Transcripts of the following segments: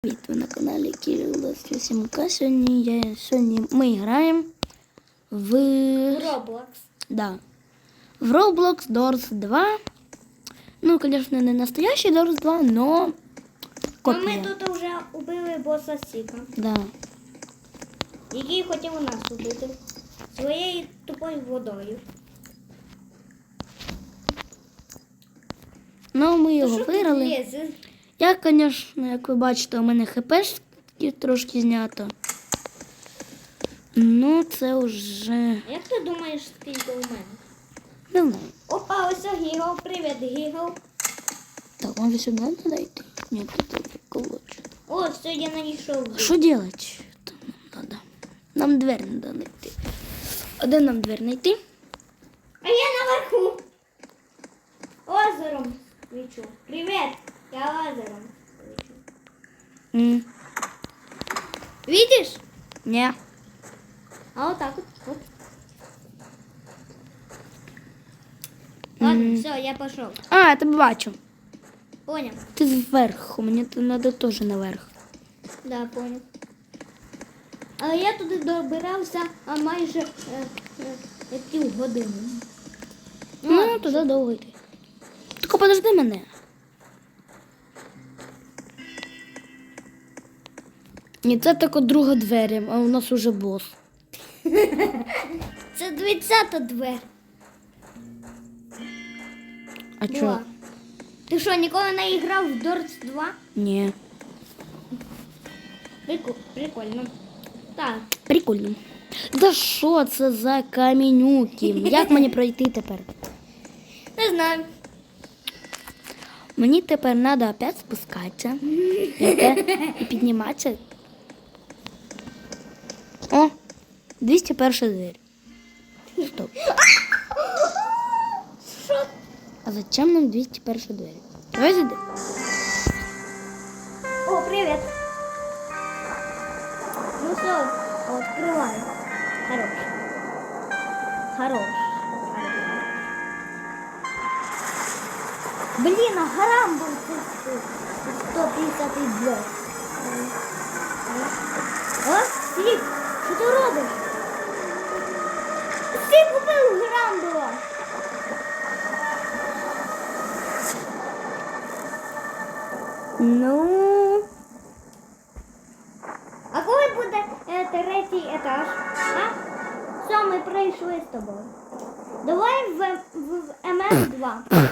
Привіт, ви на каналі Кирилл 7К. Сьогодні, я, сьогодні ми граємо в, Roblox. да, в Roblox Doors 2. Ну, звісно, не настоящий Doors 2, но Ну, ми тут вже убили боса Сіка, Да. який хотів нас убити своєю тупою водою. Ну, ми його виграли. Я, звісно, як ви бачите, у мене хп трошки знято. Ну, це вже Як ти думаєш, скільки у мене? не знаю. Опа, ось Гігл, привіт, Гігл. Так, може сюди треба йти? Ні, тут колочу. О, все, я знайшов. Що? Там нам надо. Нам дверь надо знайти. А де нам дверь знайти? А я наверху. Озером. Привіт, я озером свічу. М, Видиш? Ні. А вот так вот. вот. Ладно, все, я пошел. А, я тебе бачу. Понял. Ти зверху, мені тут треба теж наверх. Да, понял. Але я туди добирався а майже е, е, пів години. Ну, туди довго йти. Тільки подожди мене. Ні, це тільки друга двері, а у нас уже бос. Це 20-та двер. А чого? Ти що, ніколи не грав в Дортс 2? Ні. Прикол, прикольно. Так, Прикольно. Да що це за камінюки? Як мені пройти тепер? не знаю. Мені тепер треба опять спускатися і підніматися. 201 двері. Стоп. Що? А зачем нам 201 двері? Давай сюди. О, привіт. Ну все, відкривай. Хорош. Хорош. Блін, а гарам був це 150 блок. О, Сліп, що ти робиш? Ти купив грамбула. Ну, А коли буде е, третій етаж? А? Все, ми прийшли з тобою. Давай в, в, в МС2.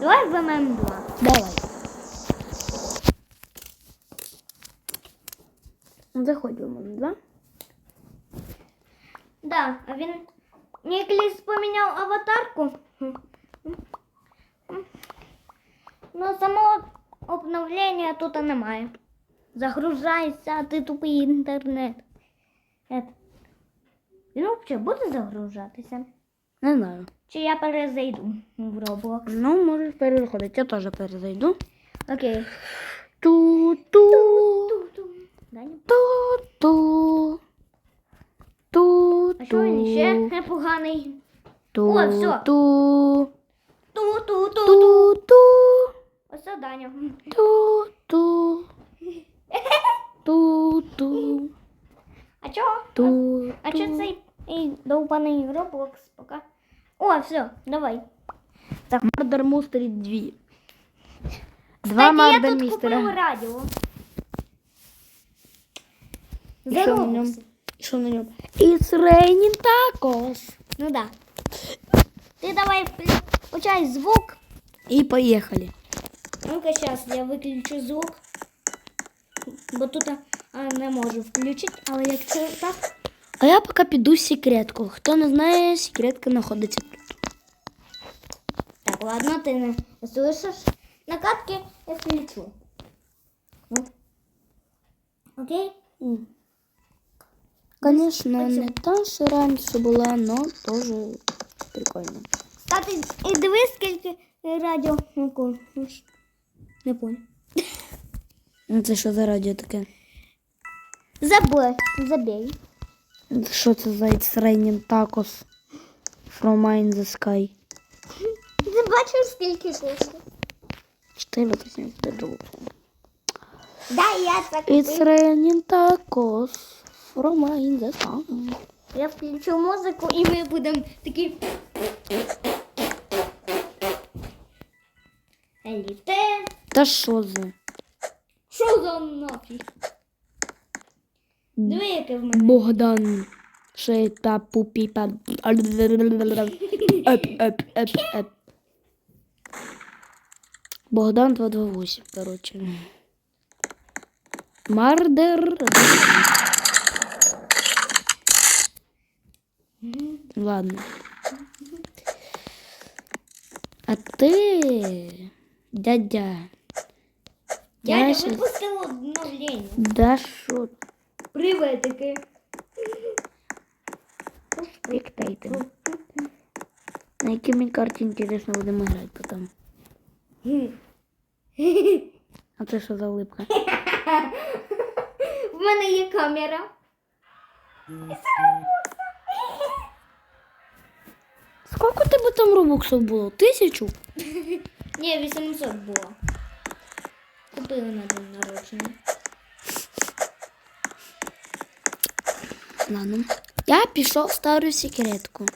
Давай в ММ2. давай. Заходь в мене, да? Да, а він Нікліс поміняв аватарку. Ну, самого обновлення тут немає. Загружайся, ти тупий інтернет. Ет. Він взагалі буде загружатися? Не знаю. Чи я перезайду в Roblox? Ну, можеш переходити. Я теж перезайду. Окей. Ту-ту. Ту-ту. Ту-ту. А що він ще непоганий? О, всьо. Ту, Ту-ту-ту-ту. ту, ту, Ось це Даня. ту, ту, ту, ту, А чого? ту, А що цей ей, довбаний Roblox пока? О, все, давай. Так, Murder Mystery 2. Два Кстати, я Murder тут купив Mystery. радіо. І що на ньому? Roblox. І Що на ньому? It's raining tacos. Ну да. Ти давай включай звук. І поїхали. Ну-ка, зараз я виключу звук. Бо тут а, не можу включити, але якщо так. А я поки піду в секретку. Хто не знає, секретка знаходиться тут. Так, ладно, ти не слышиш. Накатки я включу. Ну. Окей? Конечно, не та, що раніше була, але теж прикольно. Кстати, і дивись, скільки радіо. Не понял. Ну, Це що за радіо таке? Забей, забей. Що це за It's raining tacos from in the sky? Ти бачив, скільки коштує? 480 рублів. Да, я це It's raining tacos from in the sun. Я включу музику і ми будемо такі. Еліте. Та що за? Що за нафіг? Диви, яке в мене. Богдан. Шейта пупіпа. Еп, еп, еп, еп. Богдан 228, короче. Мардер. Ладно. А ты, дядя, я Дядя щас- випустив обновлення. да шо Приветики. спектейтинг. На якій мені карті інтересно будемо грати потім. А це що за улипка? В мене є камера. Скільки тебе там робоксів було? Тисячу? Ні, 800 було. Купили на день народження. Ладно. Я пішов в стару секретку.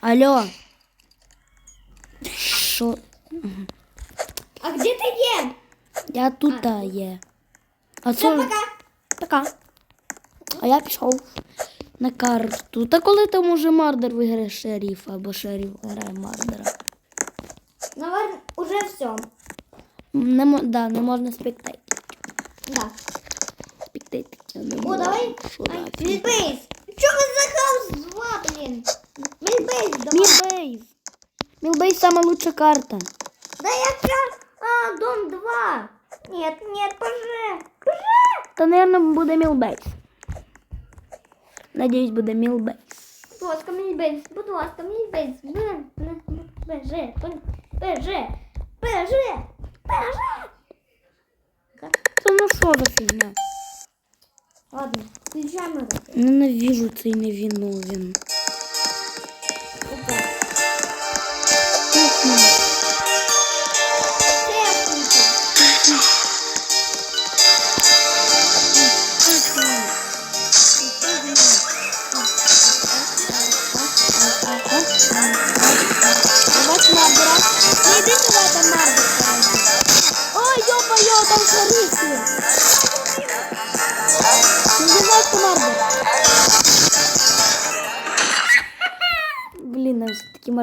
Алло. Що? А де ти є? Я тут а, є. А Все, це пока. така. А я пішов на карту. Та коли там уже Мардер виграє шерифа, або шериф грає Мардера. Наверно, уже все. Не, да, не можна спектейт. Да. Спектейт. я не О, давай. Що Мільбейс. Чого за хаос 2, блін? Мільбейс, давай. Мілбейс. Мілбейс сама лучша карта. Да я сейчас... А, дом 2. Нет, нет, поже. Поже. Та, наверное, буде Мілбейс. Надіюсь, буде Мілбейс. Будь ласка, Мільбейс. Будь ласка, Мільбейс. Боже. Боже. Боже. Це ну що за фігня? Ладно, включаємо руки. Ненавижу цей невиновен. Опа.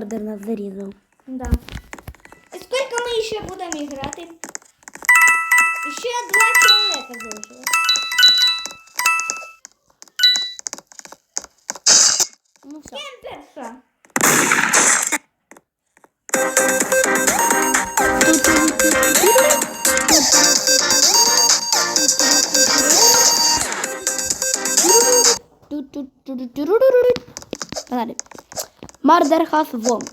Федор нас зарізав. Да. А скільки ми ще будемо грати? Ще два чоловіка залишилось. Ну все. Кемперша. Погнали. Мардер has won.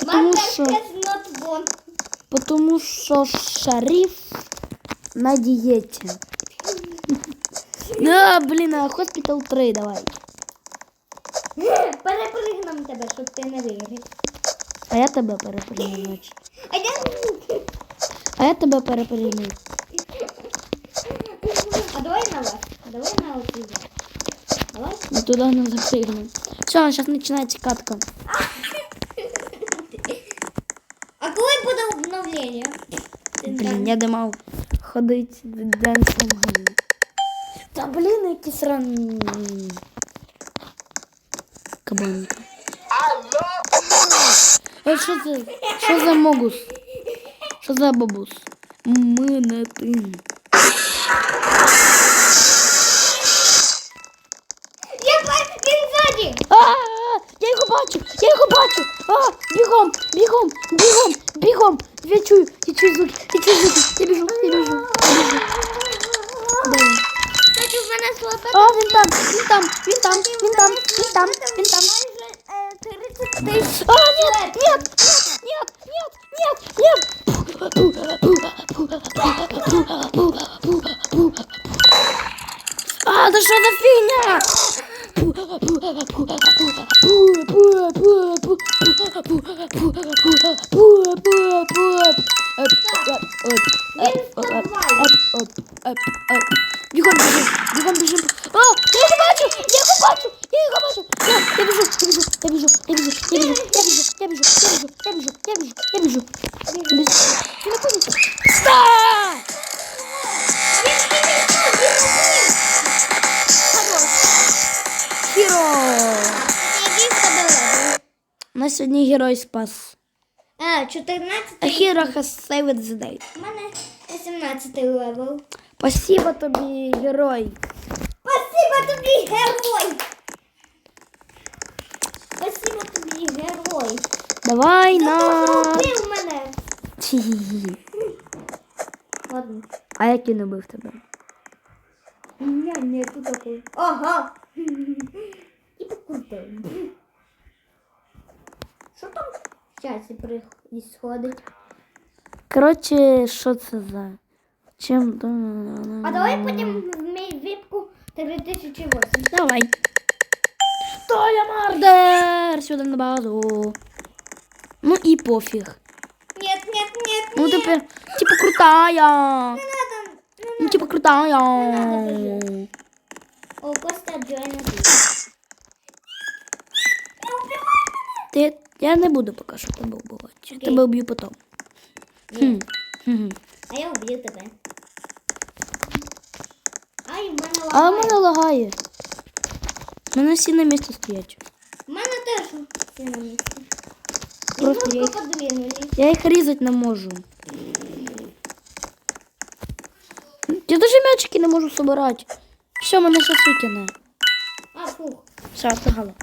Потому Mother що, has not won. потому що шериф на дієті. Да, блін, а хоспітал 3 давай. Перепригнем тебе, щоб ти не виграв. А я тебе перепригну, значить. А я... А я тебе перепригну. А давай на вас. Давай на оцю. Давай. Ну туди не запригну. Все, зараз починається катка. А коли буде обновлення? Блін, я думав ходить денсом гамі. Та блін, які сран... Кабанка. Ой, що це? Що за могус? Що за бабус? Ми не ти. Бігом, бігом, бігом, бігом. Я чую, я чую звуки, я чую звуки. Я біжу, я біжу, я біжу. Де він? Кстати, в мене слова. А, він там, він там, він там, він там, він там, він там. Майже е, 30 тисяч. Нет, нет, нет, нет, нет, нет, нет. А, да что за 부아 부아 부아 부아 부아 부아 부아 부아 부아 부아 сьогодні герой спас. А, 14 A hero has saved the day. У мене 18 левел. Спасибо тобі, герой. Спасибо тобі, герой! Спасибо тобі, герой! Давай Ти на. зробив мене! Ладно. А як він убив тебе? Ня, ні, тут такой. Ага. І покрутив. Що там в часі происходить? Коротше, що це за? Чим? А давай потім в мій віпку 3008. Давай. Что я мардер? Сюда на базу. Ну и пофиг. Нет, нет, нет, Ну нет. тепер, типа крутая. Не надо, не Ну типа крутая. надо О, Костя Джойна. Ти, я не буду поки що тебе вбивати. Я тебе вб'ю потім. Хм. А я уб'ю тебе. Ай, в мене А в мене лагає. У мене всі на місці стоять. В мене теж всі на місці. Просто я- подвинулись. Я їх різати не можу. Я навіть м'ячики не можу собирати. Все, мене все викине. А, фух. Все, отпрыгала.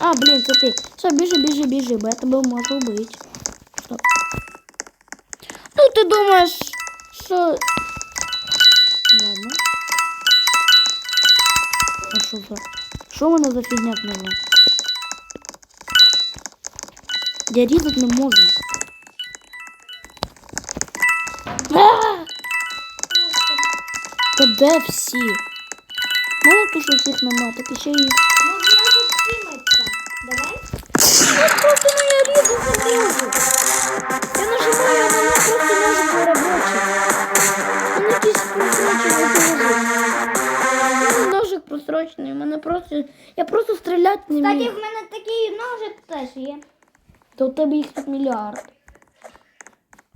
А, блін, це ти. Все, біжи, біжи, біжи, бо я тебе можу вбити. Стоп. Ну, ти думаєш, що... Ладно. А що за... Що воно за фігня знову? Я різати не можу. Та де всі? Мало то, що всіх нема, так ще й... Я просто ну я різати не можу. Я нажимаю, а воно просто може перебочити. Воно якийсь просрочений ножик. Ножик просрочений, у мене просто... Я просто стріляти не Кстати, вмію. в мене такий ножик теж є. Та у тебе їх тут мільярд.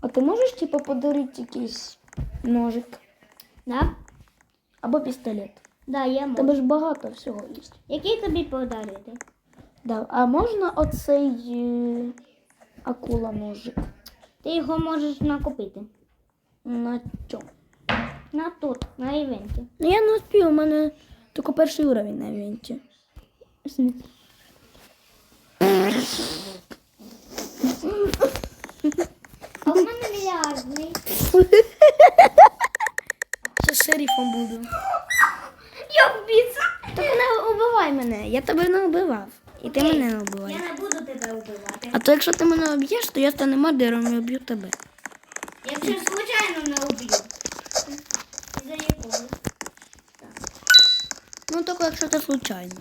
А ти можеш, типу, подарити якийсь ножик? Да? Або пістолет? Да, я можу. тебе ж багато всього є. Який тобі подарити? Да. А можна оцей е, акула ножик? Ти його можеш накупити. На чому? На тут, на івенті. Ну я не успію, у мене тільки перший уровень на івенті. А в мене мільярдний. Ще шерифом буду. Я вбійця. Так не убивай мене, я тебе не вбивав. І ти мене не Я не буду тебе вбивати. А то якщо ти мене об'єш, то я стану мардером і об'ю тебе. Якщо случайно не уб'ю. За якого? Ну тільки якщо це случайно.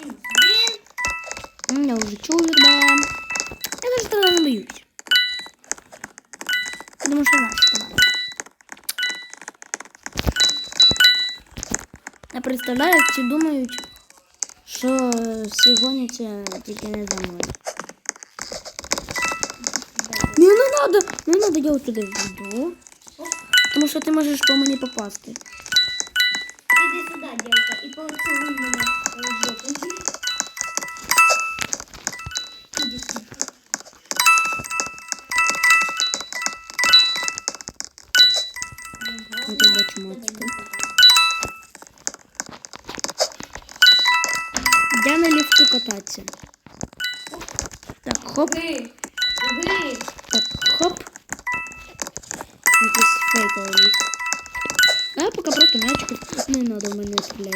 Блін. М, Я вже чую тебе. Я навіть тебе не боюсь. Тому що знаєш, що. Я представляю, як ці думають, що всі гоняться тільки не за мною. Не, не надо, не надо, я вот сюда введу. Тому що ти можеш по мені попасти. Іди сюди, дівка, і поцілуй мене в жопу. Іди сюди. Я тебе бачу кататься. Так, хоп. Гри. Так, хоп. Здесь фейковый. А, пока просто мячиков не ну надо в меня стрелять.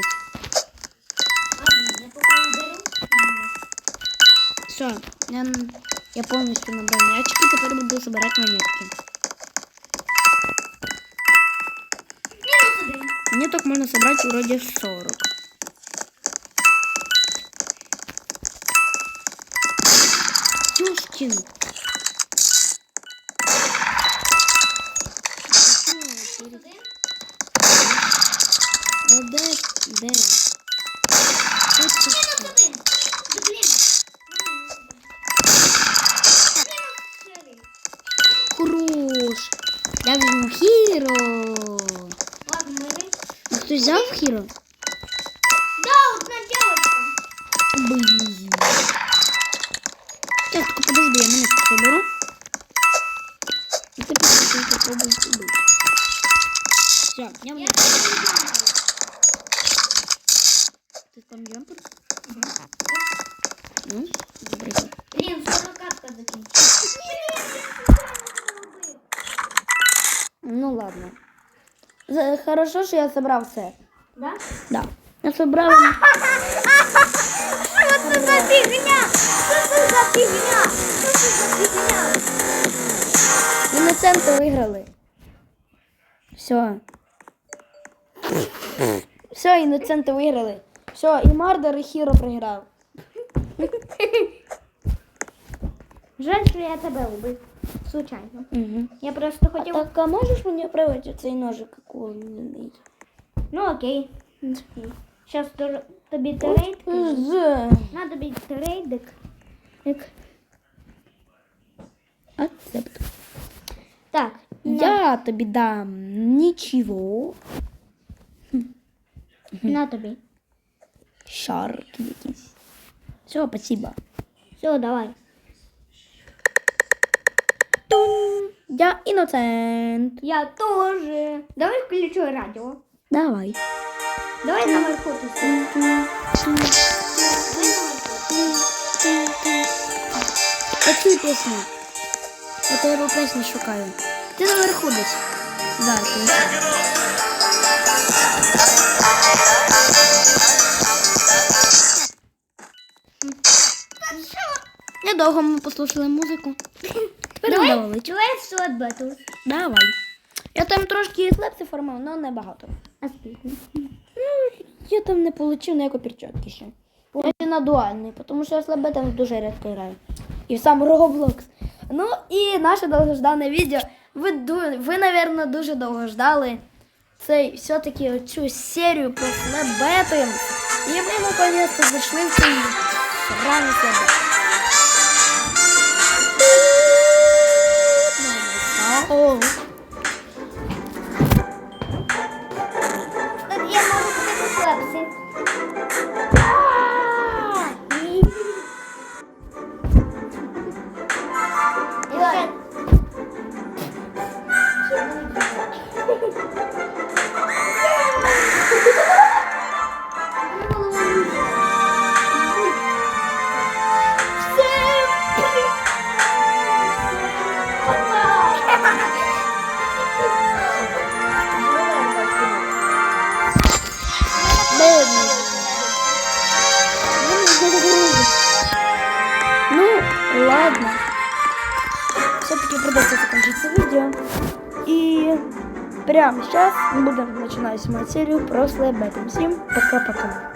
Все, я, я полностью набрал мячики, теперь буду собирать монетки. Мне так можно собрать вроде 40. А де? Де? Один. Хорош. Я візьму хіро. Ладно. А хтось взяв хіро? Ладно. Хорошо, що я собрав все. Да? Да. Я собрав. Що це за фігня? Що це за фігня? Що це за фігня? Іноценти виграли. Все. Все, іноценти виграли. Все, і Мардер, і Хіро програв. Жаль, що я тебе убив. Случайно. Угу. Я просто хотів. Так, а можеш мені привити цей ножик кулений? Ну окей. Зараз тобі трейд. З. На тобі трейдик. Як? Акцепт. Так. Я тобі дам нічого. На тобі. Шарк якийсь. Все, спасибо. Все, давай. Тун. Я іноцент. Я тоже. Давай включу радіо. Давай. Давай наверху. Я чую пісню. Я тебе пісню шукаю. Ти наверху десь. Зараз. Недовго ми послухали музику. Тепер Давай, Slot Battles. Давай. Я там трошки слепси формав, але не багато. А скільки? Я там не отримав ніякої перчатки ще. Я на дуальний, тому що я слабе там дуже рідко граю. І сам Roblox. Ну і наше довгождане відео. Ви, ду- ви, напевно, дуже довго ждали цей все-таки цю серію про слабетинг. І ми наконец-то зайшли в цей сраний. О, прямо сейчас мы будем начинать снимать серию про слэбэтом. Всем пока-пока.